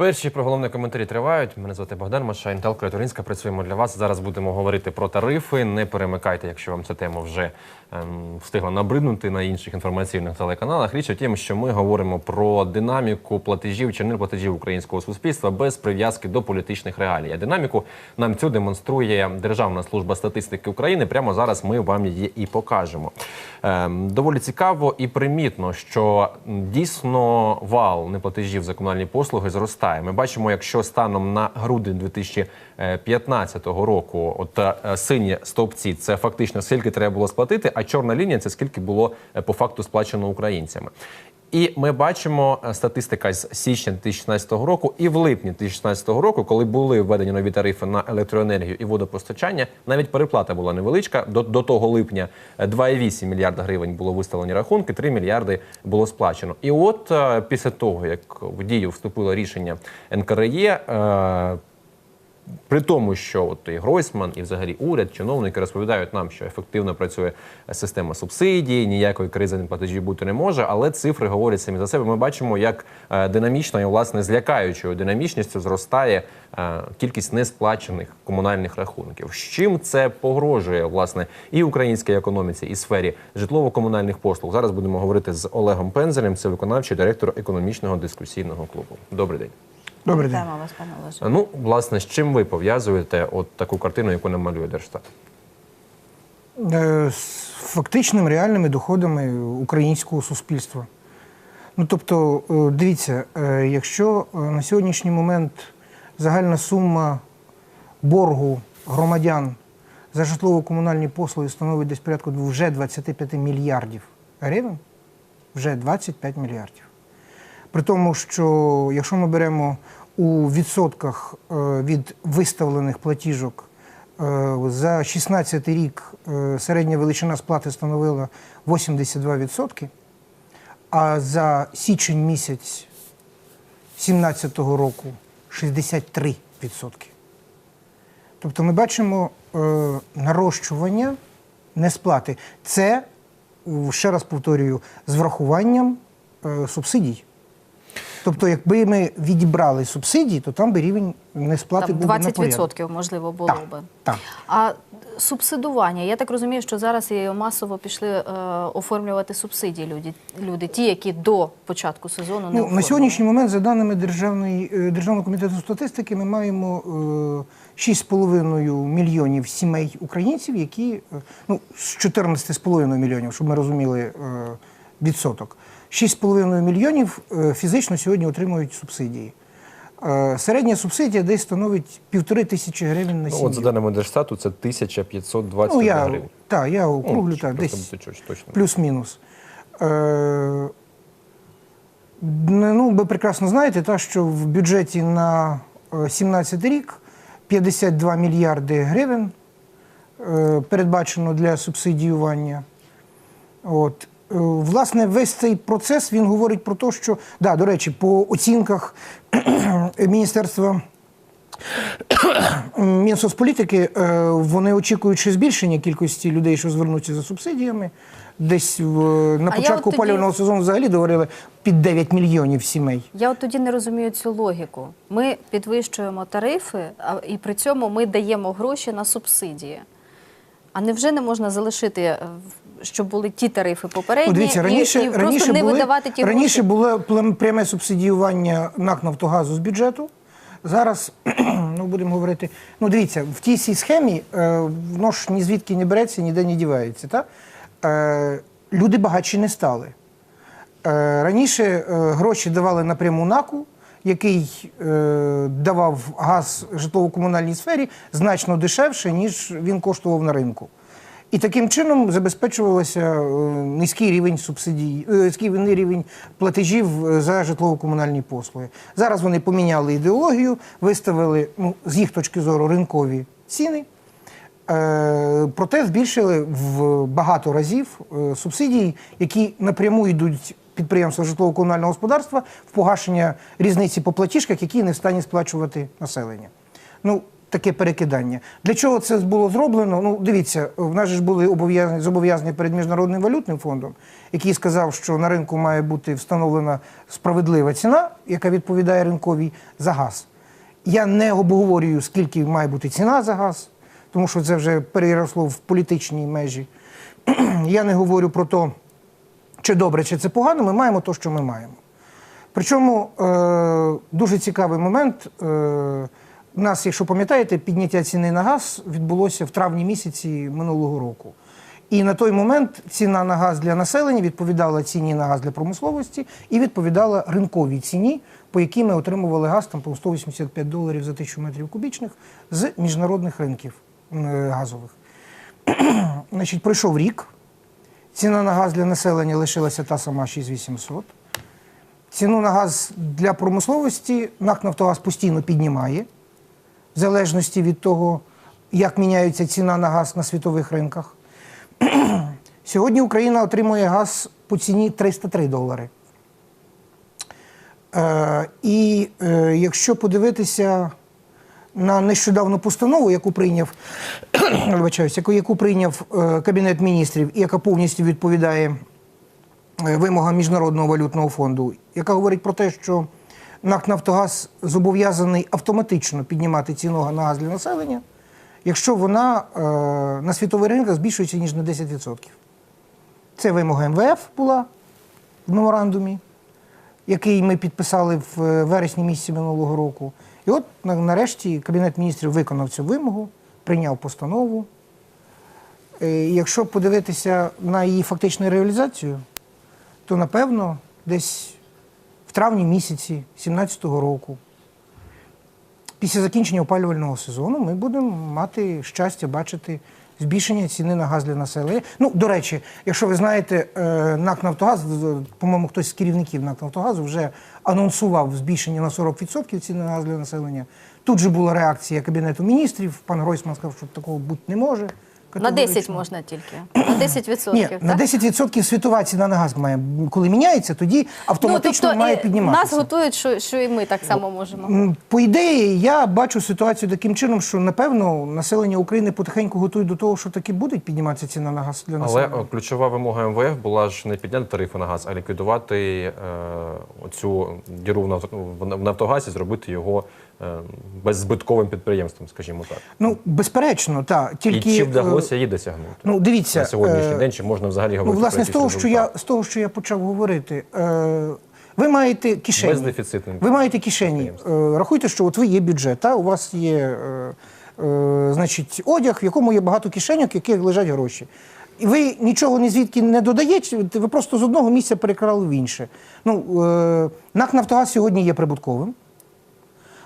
Перші про головні коментарі тривають. Мене звати Богдан Маша, Інтел Туринська. Працюємо для вас. Зараз будемо говорити про тарифи. Не перемикайте, якщо вам ця тема вже ем, встигла набриднути на інших інформаційних телеканалах. Річ у тім, що ми говоримо про динаміку платежів чи неплатежів українського суспільства без прив'язки до політичних реалій. А динаміку нам цю демонструє Державна служба статистики України. Прямо зараз ми вам її і покажемо. Ем, доволі цікаво і примітно, що дійсно вал неплатежів за комунальні послуги зростає. Ми бачимо, якщо станом на грудень 2015 року, от е, сині стовпці це фактично скільки треба було сплатити, а чорна лінія це скільки було е, по факту сплачено українцями. І ми бачимо е, статистика з січня 2016 року і в липні 2016 року, коли були введені нові тарифи на електроенергію і водопостачання, навіть переплата була невеличка. До, до того липня е, 2,8 мільярда гривень було виставлені рахунки, 3 мільярди було сплачено. І от е, після того, як в дію вступило рішення НКРЄ, е, при тому, що от і Гройсман, і взагалі уряд, чиновники розповідають нам, що ефективно працює система субсидій, ніякої кризи неплатежів бути не може, але цифри говорять самі за себе. Ми бачимо, як е, динамічно і власне з лякаючою динамічністю зростає е, кількість несплачених комунальних рахунків. З чим це погрожує власне і українській економіці, і сфері житлово-комунальних послуг? Зараз будемо говорити з Олегом Пензелем, це виконавчий директор економічного дискусійного клубу. Добрий день. Добрий день. Вас, пане Олеже. Ну, власне, з чим ви пов'язуєте от таку картину, яку нам малює Держстат? Е, З фактичними реальними доходами українського суспільства. Ну тобто, е, дивіться, е, якщо на сьогоднішній момент загальна сума боргу громадян за житлово-комунальні послуги становить десь порядку вже 25 мільярдів гривень, вже 25 мільярдів. При тому, що якщо ми беремо у відсотках е, від виставлених платіжок е, за 16 рік е, середня величина сплати становила 82%, а за січень місяць 2017 року 63%. Тобто ми бачимо нарощування несплати. Це, ще раз повторюю, з врахуванням субсидій. Тобто, якби ми відібрали субсидії, то там би рівень несплати Там був би на порядок. 20% можливо було Так, би. так. А субсидування, я так розумію, що зараз і масово пішли е, оформлювати субсидії люди, люди, ті, які до початку сезону не Ну, на сьогоднішній момент, за даними Державної, е, Державного комітету статистики, ми маємо е, 6,5 мільйонів сімей українців, які е, ну, з 14,5 мільйонів, щоб ми розуміли е, відсоток. 6,5 мільйонів е, фізично сьогодні отримують субсидії. Е, Середня субсидія десь становить півтори тисячі гривень на Ну, от за даними Держстату, це 1520 ну, я, гривень. так, я округлю, Ну, так, десь плюс-мінус. Е, ну, ви прекрасно знаєте, та, що в бюджеті на 17 рік 52 мільярди гривень е, передбачено для субсидіювання. От. Е, Власне, весь цей процес він говорить про те, що, да, до речі, по оцінках Міністерства Мінсоцполітики е, вони очікують ще збільшення кількості людей, що звернуться за субсидіями. Десь в, на початку от тоді- сезону взагалі говорили під 9 мільйонів сімей. Я от тоді не розумію цю логіку. Ми підвищуємо тарифи, а і при цьому ми даємо гроші на субсидії. А невже не можна залишити, е, щоб були ті тарифи попередні, дивіться, раніше, і, і просто раніше, не були, видавати ті раніше було пряме субсидіювання НАК Нафтогазу з бюджету. Зараз, ну будемо говорити, ну дивіться, в тій цій схемі е, воно ж ні звідки не береться, ніде не дівається. Та? Е, люди багатші не стали. Е, раніше е, гроші давали напряму НАКу, який е, давав газ житлово-комунальній сфері значно дешевше, ніж він коштував на ринку. І таким чином забезпечувався е, низький рівень субсидій, е, низький рівень платежів е, за житлово-комунальні послуги. Зараз вони поміняли ідеологію, виставили ну, з їх точки зору ринкові ціни. Проте збільшили в багато разів субсидії, які напряму йдуть підприємства житлово-комунального господарства в погашення різниці по платіжках, які не в стані сплачувати населення. Ну, таке перекидання. Для чого це було зроблено? Ну, дивіться, в нас ж були обов'язані зобов'язані перед міжнародним валютним фондом, який сказав, що на ринку має бути встановлена справедлива ціна, яка відповідає ринковій за газ. Я не обговорюю, скільки має бути ціна за газ, тому що це вже переросло в політичні межі. Я не говорю про те, чи добре, чи це погано. Ми маємо те, що ми маємо. Причому е, дуже цікавий момент. Е, у нас, якщо пам'ятаєте, підняття ціни на газ відбулося в травні місяці минулого року. І на той момент ціна на газ для населення відповідала ціні на газ для промисловості і відповідала ринковій ціні, по якій ми отримували газ там по 185 доларів за тисячу метрів кубічних з міжнародних ринків е, газових. Значить, пройшов рік. Ціна на газ для населення лишилася та сама 6800. Ціну на газ для промисловості НАК Нафтогаз постійно піднімає, в залежності від того, як міняється ціна на газ на світових ринках. Сьогодні Україна отримує газ по ціні 303 долари. Е, і е, якщо подивитися на нещодавну постанову, яку прийняв, яку, прийняв е, Кабінет міністрів, і яка повністю відповідає е, вимогам Міжнародного валютного фонду, яка говорить про те, що НАК Нафтогаз зобов'язаний автоматично піднімати ціну на газ для населення, якщо вона е, на світовий ринок збільшується ніж на 10%. Це вимога МВФ була в меморандумі, який ми підписали в е, вересні місяці минулого року. І от нарешті Кабінет міністрів виконав цю вимогу, прийняв постанову. Е, і Якщо подивитися на її фактичну реалізацію, то напевно десь в травні місяці 2017 року, після закінчення опалювального сезону, ми будемо мати щастя бачити збільшення ціни на газ для населення. Ну, до речі, якщо ви знаєте, е, НАК Нафтогаз, по-моєму, хтось з керівників НАК Нафтогазу вже анонсував збільшення на 40% ціни на газ для населення. Тут же була реакція Кабінету міністрів. Пан Гройсман сказав, що такого бути не може. На 10 можна тільки. На 10 Ні, відсотків. на 10% світова ціна на газ має, коли міняється, тоді автоматично ну, тобто, має підніматися. Нас готують, що, що і ми так само можемо. По ідеї, я бачу ситуацію таким чином, що напевно населення України потихеньку готує до того, що таки буде підніматися ціна на газ для Але населення. о, ключова вимога МВФ була ж не підняти тарифи на газ, а ліквідувати е, оцю діру в нафт- в в Нафтогазі, зробити його е, беззбитковим підприємством, скажімо так. Ну, безперечно, так. Тільки І чи е, вдалося її досягнути? ну, дивіться, на сьогоднішній е, день, чи можна взагалі говорити? ну, власне, про з того, що я з того, що я почав говорити, е, ви маєте кишені. Бездефіцитним Ви маєте кишені. Е, рахуйте, що от ви є бюджет, та? у вас є е, е, значить, одяг, в якому є багато кишеньок, в яких лежать гроші. І ви нічого ні звідки не додаєте, ви просто з одного місця перекрали в інше. Ну, е, НАК Нафтогаз сьогодні є прибутковим.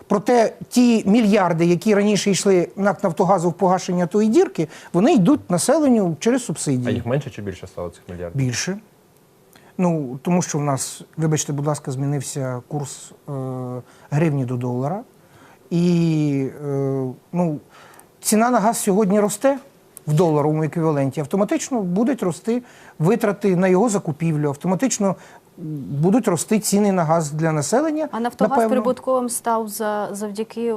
Проте ті мільярди, які раніше йшли НАК Нафтогазу в погашення тої дірки, вони йдуть населенню через субсидії. А їх менше чи більше стало цих мільярдів? Більше. Ну, тому що в нас, вибачте, будь ласка, змінився курс е, гривні до долара. І е, ну, ціна на газ сьогодні росте в доларовому еквіваленті. Автоматично будуть рости витрати на його закупівлю, автоматично будуть рости ціни на газ для населення. А Нафтогаз напевно. прибутковим став за, завдяки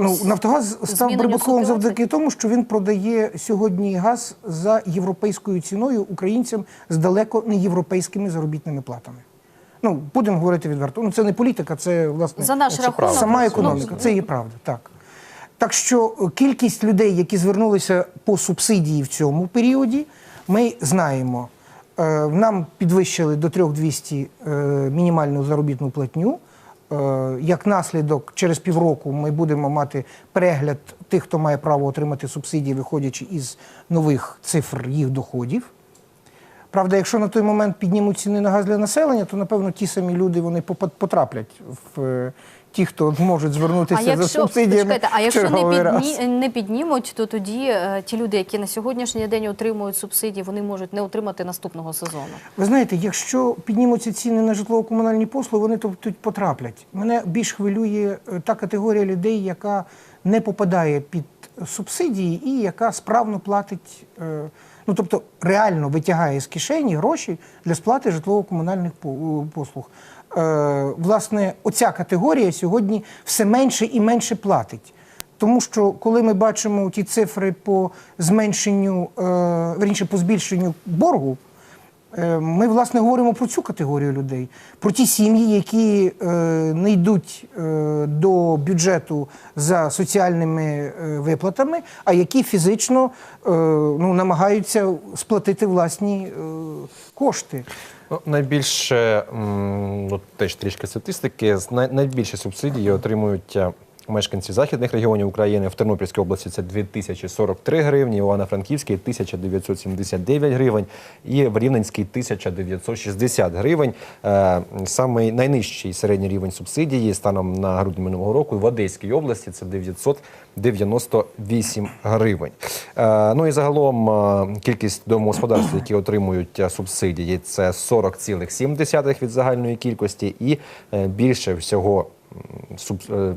Ну, Нафтогаз став прибутковим завдяки тому, що він продає сьогодні газ за європейською ціною українцям з далеко не європейськими заробітними платами. Ну, будемо говорити відверто. Ну, це не політика, це власне За наш це рахунок. правда. сама Ну, економіка. Це є правда, так. Так що кількість людей, які звернулися по субсидії в цьому періоді, ми знаємо. Е, Нам підвищили до 3200 е, мінімальну заробітну платню. Е, Як наслідок, через півроку ми будемо мати перегляд тих, хто має право отримати субсидії, виходячи із нових цифр їх доходів. Правда, якщо на той момент піднімуть ціни на газ для населення, то напевно ті самі люди вони потраплять в ті, хто можуть звернутися А за якщо, субсидіями. почекайте, а якщо не, раз. підні, не піднімуть, то тоді е, ті люди, які на сьогоднішній день отримують субсидії, вони можуть не отримати наступного сезону. Ви знаєте, якщо піднімуться ціни на житлово-комунальні послуги, вони тут потраплять. Мене більш хвилює е, та категорія людей, яка не попадає під субсидії і яка справно платить, е, ну тобто реально витягає з кишені гроші для сплати житлово-комунальних по- послуг. Е, Власне, оця категорія сьогодні все менше і менше платить. Тому що коли ми бачимо ті цифри по зменшенню, е, верніше по збільшенню боргу, е, ми власне говоримо про цю категорію людей, про ті сім'ї, які не йдуть до бюджету за соціальними виплатами, а які фізично ну, намагаються сплатити власні кошти. Ну, найбільше ну, теж трішки статистики. Найбільше субсидії отримують е, мешканці західних регіонів України. В Тернопільській області це 2043 гривні, в Івано-Франківській 1979 гривень і в Рівненській 1960 гривень. Е, Самий найнижчий середній рівень субсидії станом на грудень минулого року в Одеській області це 998 гривень. Е, Ну і загалом е, кількість домогосподарств, які отримують субсидії, це 40,7 від загальної кількості, і більше всього суб- е,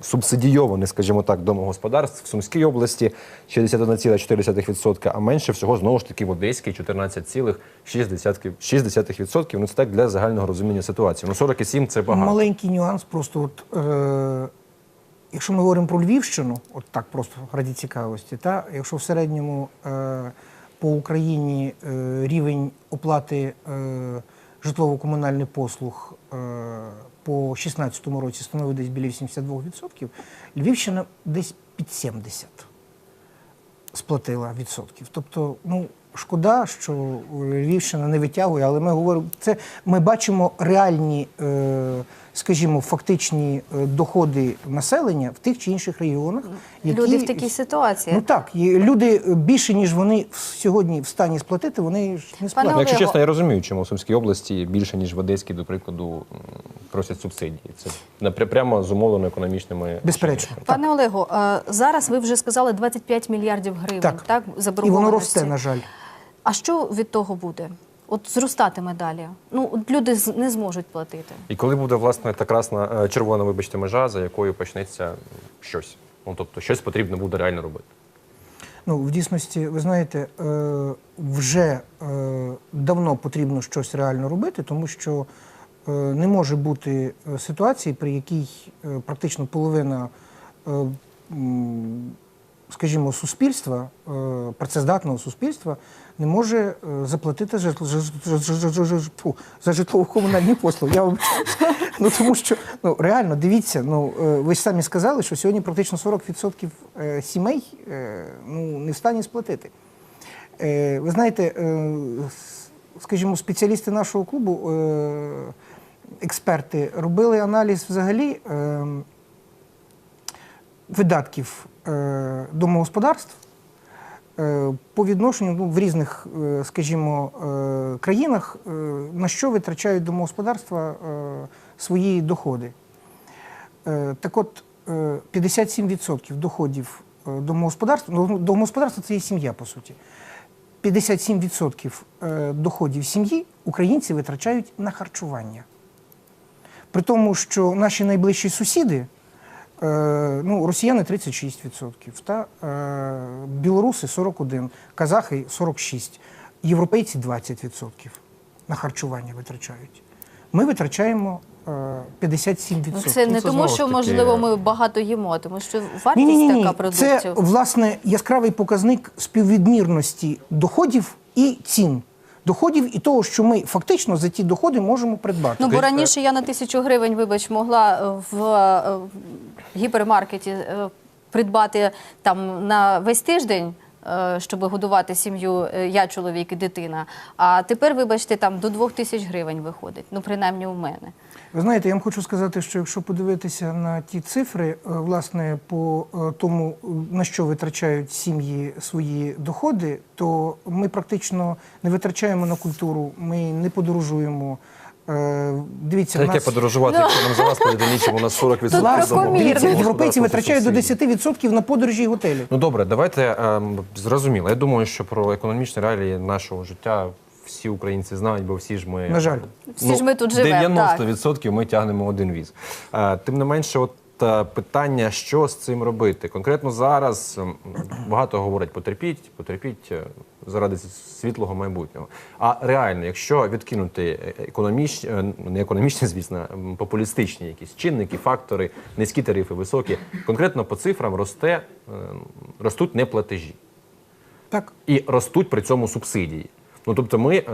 субсидійованих, скажімо так, домогосподарств в Сумській області 61,4%, а менше всього знову ж таки в Одеській 14,6%. Ну це так для загального розуміння ситуації. Ну 47 це багато. Маленький нюанс, просто от, е, якщо ми говоримо про Львівщину, от так просто раді цікавості, та, якщо в середньому е, по Україні е, рівень оплати е, житлово-комунальних послуг е, по 2016 році становить десь біля 82%, Львівщина десь під 70% сплатила відсотків. Тобто, ну шкода, що Львівщина не витягує, але ми говоримо, це ми бачимо реальні, е, скажімо, фактичні е, доходи населення в тих чи інших регіонах. Які, Люди в такій ситуації. Ну так, і люди е, більше ніж вони сьогодні в стані сплатити, вони ж не сплатять. Якщо чесно, я розумію, чому в Сумській області більше, ніж в Одеській, до прикладу, просять субсидії. Це прямо зумовлено економічними. Безперечно. Пане Олегу, е, зараз ви вже сказали 25 мільярдів гривень, Так. так, І воно росте, на жаль. А що від того буде? От зростатиме далі. Ну, от люди не зможуть платити. І коли буде власне та красна е, червона, вибачте, межа, за якою почнеться щось. Ну тобто щось потрібно буде реально робити. Ну, в дійсності, ви знаєте, е, вже е, давно потрібно щось реально робити, тому що не може бути ситуації, при якій практично половина, скажімо, суспільства, е, працездатного суспільства, не може е, заплатити за, житлово-комунальні послуги. Я ну, тому що ну, реально дивіться, ну е, ви ж самі сказали, що сьогодні практично 40% е, сімей ну, не в стані сплатити. Ви знаєте, скажімо, спеціалісти нашого клубу, експерти, робили аналіз взагалі е, видатків домогосподарств е, по відношенню ну, в різних, е, скажімо, е, країнах, е, на що витрачають домогосподарства е, свої доходи. Е, Так от, е, 57% доходів е, домогосподарства, ну, домогосподарство це є сім'я, по суті. 57% е, доходів сім'ї українці витрачають на харчування. При тому, що наші найближчі сусіди, е, ну, росіяни 36%, та, е, білоруси 41%, казахи 46%, європейці 20% на харчування витрачають. Ми витрачаємо е, 57%. Ну, це не це тому, що таки- можливо ми багато їмо, а тому що вартість Ні, ні, ні, така ні. продуктів. Це власне яскравий показник співвідмірності доходів і цін. Доходів і того, що ми фактично за ті доходи можемо придбати. Ну, бо раніше я на тисячу гривень, вибач, могла е, в е, в гіпермаркеті е, придбати там на весь тиждень. Щоб годувати сім'ю, я чоловік і дитина. А тепер, вибачте, там до двох тисяч гривень виходить. Ну, принаймні у мене. Ви знаєте, я вам хочу сказати, що якщо подивитися на ті цифри, е, власне, по е, тому, е, на що витрачають сім'ї свої доходи, то ми практично не витрачаємо на культуру, ми не подорожуємо. Дивіться, Це в яке нас... подорожувати, якщо нам за вас передалічимо на 40% Тут Власне, європейці витрачають до субсидій. 10% на подорожі і готелі. Ну добре, давайте ем, зрозуміло. Я думаю, що про економічні реалії нашого життя всі українці знають, бо всі ж ми На жаль. Всі ж ми тут живемо, 90% ми тягнемо один віз. Е, тим не менше, от е, питання, що з цим робити. Конкретно зараз багато говорять потерпіть, потерпіть е, заради світлого майбутнього. А реально, якщо відкинути економічні, не економічні, звісно, популістичні якісь чинники, фактори, низькі тарифи, високі, конкретно по цифрам росте, е, ростуть неплатежі. Так. І ростуть при цьому субсидії. Ну тобто, ми е,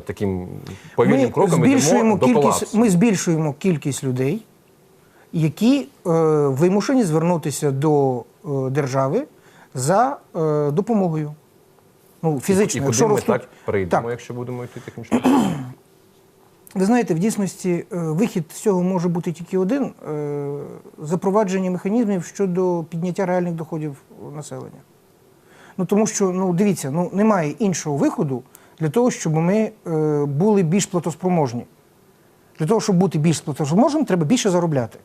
таким повільним ми кроком збільшуємо йдемо до кількість, колапсу. ми збільшуємо кількість людей, які е, вимушені звернутися до е, держави за е, допомогою. Ну, фізично, І якщо куди ми ростуть- так прийдемо, Так. якщо будемо йти таким шляхом? Ви знаєте, в дійсності е, вихід з цього може бути тільки один е, запровадження механізмів щодо підняття реальних доходів населення. Ну тому що, ну дивіться, ну немає іншого виходу для того, щоб ми е, були більш платоспроможні. Для того, щоб бути більш платоспроможним, треба більше заробляти.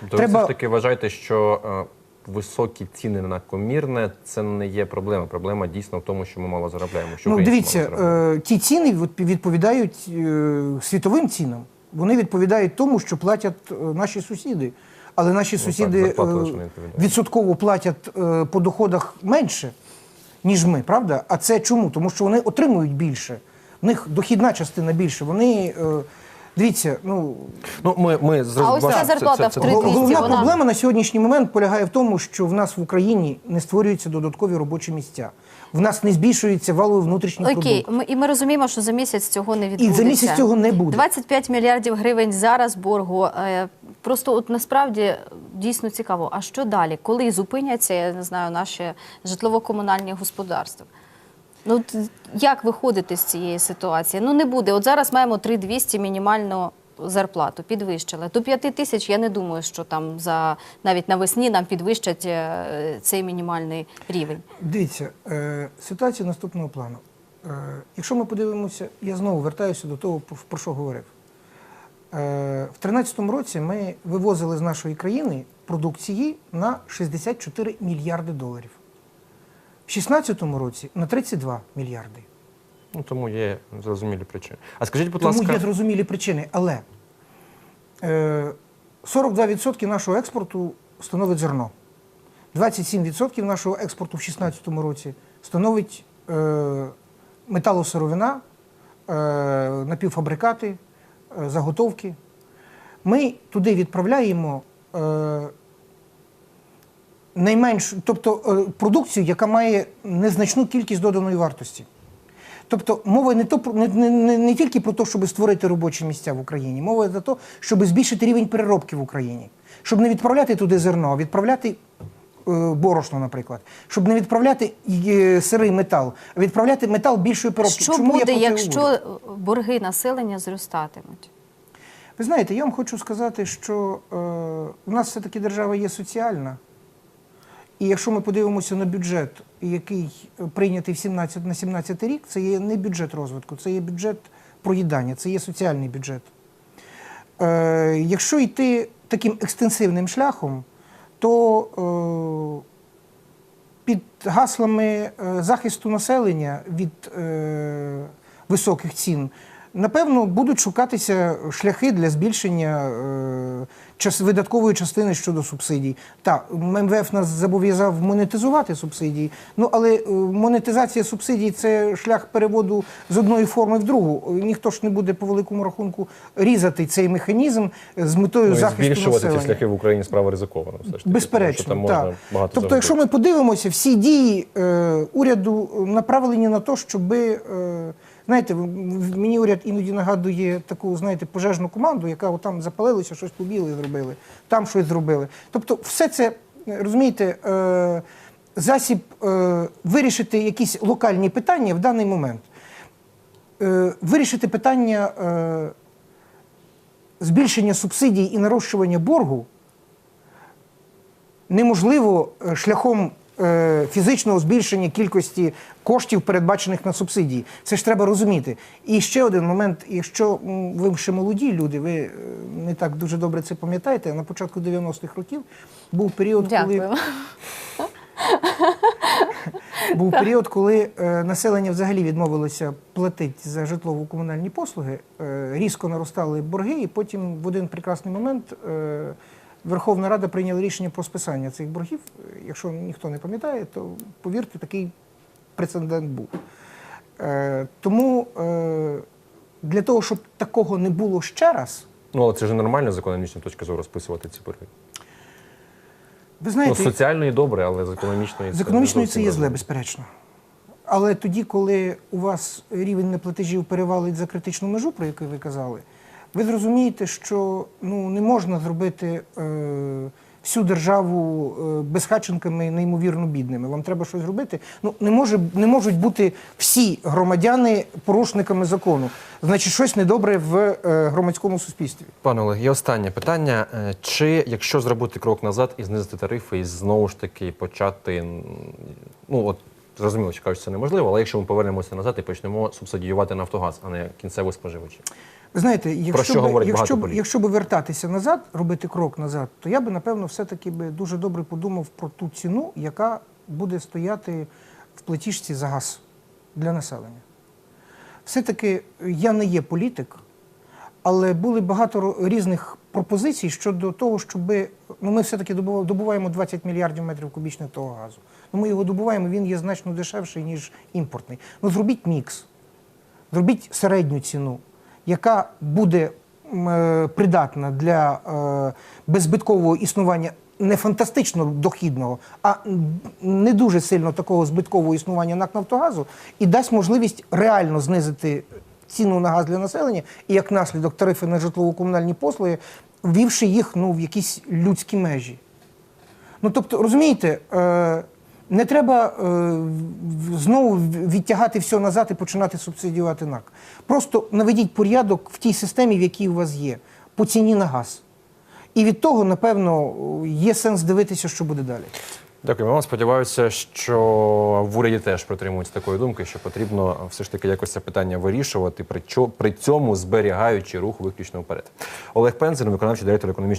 Тобто Треба- ви все ж таки вважаєте, що е, високі ціни на комірне це не є проблема. Проблема дійсно в тому, що ми мало заробляємо. Що ну, дивіться, е, ті ціни відповідають світовим цінам. Вони відповідають тому, що платять наші сусіди. Але наші так, сусіди відповідають. відсотково платять по доходах менше, ніж ми, правда? А це чому? Тому що вони отримують більше. В них дохідна частина більше. Вони е, дивіться, ну Ну, ми, ми А ось ця зарплата в три Гол- 200, Головна вона- проблема на сьогоднішній момент полягає в тому, що в нас в Україні не створюються додаткові робочі місця. В нас не збільшується валовий внутрішній Окей, продукт. ми, і ми розуміємо, що за місяць цього не відбудеться. за місяць цього не буде. 25 мільярдів гривень зараз боргу. Е, Просто от насправді дійсно цікаво, а що далі? Коли зупиняться, я не знаю, наші житлово-комунальні господарства? Ну, як виходити з цієї ситуації? Ну не буде. От зараз маємо 3200 мінімальну зарплату, підвищили. До 5 тисяч я не думаю, що там за навіть навесні нам підвищать е, цей мінімальний рівень. Дивіться, е, ситуація наступного плану. Е, якщо ми подивимося, я знову вертаюся до того, про- що говорив. В 2013 році ми вивозили з нашої країни продукції на 64 мільярди доларів. В 2016 році на 32 мільярди. Ну, тому є зрозумілі причини. А скажіть, будь Тому ласка, є зрозумілі причини. Але е, 42% нашого експорту становить зерно. 27% нашого експорту в 2016 році становить е, металосировина, е, напівфабрикати, е, заготовки. Ми туди відправляємо е, найменшу, тобто е, продукцію, яка має незначну кількість доданої вартості. Тобто мова не, то, не, не, не, не тільки про те, щоб створити робочі місця в Україні, мова за те, щоб збільшити рівень переробки в Україні, щоб не відправляти туди зерно, а відправляти е, борошно, наприклад, щоб не відправляти е, сирий метал, а відправляти метал більшої переробки. Що Чому буде, це якщо говорю? борги населення зростатимуть? Ви знаєте, я вам хочу сказати, що е, у нас все-таки держава є соціальна. І якщо ми подивимося на бюджет, який прийнятий в 17, на 17 рік, це є не бюджет розвитку, це є бюджет проїдання, це є соціальний бюджет. Е, якщо йти таким екстенсивним шляхом, то е, під гаслами е, захисту населення від е, високих цін, напевно, будуть шукатися шляхи для збільшення е, видаткової частини щодо субсидій. Так, МВФ нас зобов'язав монетизувати субсидії, ну але е, монетизація субсидій це шлях переводу з одної форми в другу. Ніхто ж не буде по великому рахунку різати цей механізм з метою ну, і захисту збільшувати населення. ці шляхи в Україні справа ризиковано. Все ж таки, Безперечно, тому так. Тобто, якщо ми подивимося, всі дії е, уряду направлені на те, щоб, е, знаєте, мені уряд іноді нагадує таку, знаєте, пожежну команду, яка отам запалилася, щось побіли зробили, там щось зробили. Тобто, все це, розумієте, е, засіб е, вирішити якісь локальні питання в даний момент. Е, вирішити питання збільшення субсидій і нарощування боргу неможливо шляхом фізичного збільшення кількості коштів, передбачених на субсидії. Це ж треба розуміти. І ще один момент: якщо ви ще молоді люди, ви е, не так дуже добре це пам'ятаєте. На початку 90-х років був період, коли був період, коли е, населення взагалі відмовилося платити за житлово-комунальні послуги, е, різко наростали борги, і потім в один прекрасний момент е, Верховна Рада прийняла рішення про списання цих боргів. Якщо ніхто не пам'ятає, то повірте, такий прецедент був. Е, тому е, для того, щоб такого не було ще раз, Ну, але це ж нормально з економічної точки зору списувати ці борги. ви Ну, знаєте, з соціальної добре, але з економічної З економічної це є зле, безперечно. Але тоді, коли у вас рівень неплатежів перевалить за критичну межу, про яку ви казали, ви зрозумієте, що ну, не можна зробити е, всю державу е, безхатченками неймовірно бідними. Вам треба щось робити. Ну, не, може, не можуть бути всі громадяни порушниками закону. Значить, щось недобре в е, громадському суспільстві. Пане Олег, і останнє питання. Е, Чи якщо зробити крок назад і знизити тарифи, і знову ж таки почати, ну от зрозуміло, що кажуть, це неможливо, але якщо ми повернемося назад і почнемо субсидіювати Нафтогаз, а не кінцевих споживачів. Ви знаєте, якщо, що б, якщо, б, якщо б вертатися назад, робити крок назад, то я би, напевно, все-таки дуже добре подумав про ту ціну, яка буде стояти в платіжці за газ для населення. Все-таки я не є політик, але були багато різних пропозицій щодо того, щоб ну, ми все-таки добуваємо 20 мільярдів метрів кубічних того газу. Ну, ми його добуваємо, він є значно дешевший, ніж імпортний. Ну, зробіть мікс. Зробіть середню ціну, яка буде е, придатна для е, беззбиткового існування не фантастично дохідного, а не дуже сильно такого збиткового існування НАК Нафтогазу і дасть можливість реально знизити ціну на газ для населення і як наслідок тарифи на житлово-комунальні послуги, ввівши їх ну, в якісь людські межі. Ну тобто, розумієте, е, не треба е, знову відтягати все назад і починати субсидіювати НАК. Просто наведіть порядок в тій системі, в якій у вас є, по ціні на газ. І від того, напевно, є сенс дивитися, що буде далі. Дякую вам. Сподіваюся, що в уряді теж притримуються такої думки, що потрібно все ж таки якось це питання вирішувати, при цьому зберігаючи рух виключно вперед. Олег Пензель, виконавчий директор економічної.